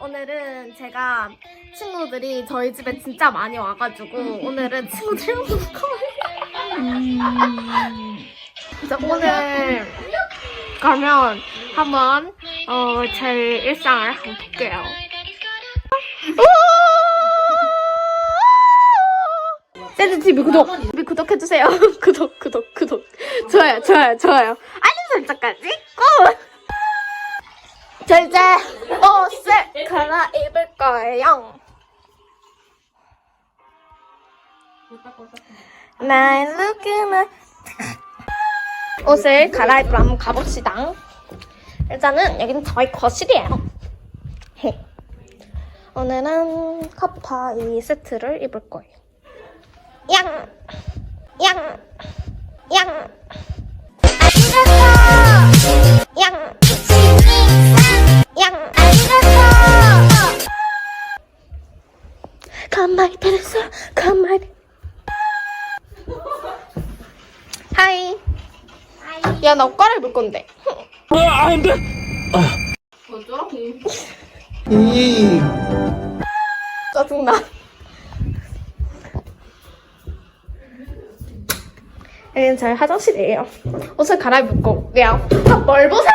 오늘은 제가 친구들이 저희 집에 진짜 많이 와가지고 오늘은 놀 거예요. 그래서 오늘 가면 한번 어, 제 일상을 한번 볼게요. 샌드 TV 구독, TV 구독해주세요. 구독, 구독, 구독. 좋아요, 좋아요, 좋아요. 알림 설정까지 꼭! 저 이제 옷을 갈아입을 거예요. 날 looking 옷을 갈아입으러 한번 가봅시다. 일단은 여기는 저희 거실이에요. 헤. 오늘은 커파 이 세트를 입을 거예요. 양! 양! 양! 가만히 들었어. 가만히. 하이. 야, 나 옷 갈아입을 건데. 이 짜증나. 여기는 저희 화장실이에요. 옷을 갈아입을 거고요. 아, 뭘 보세요!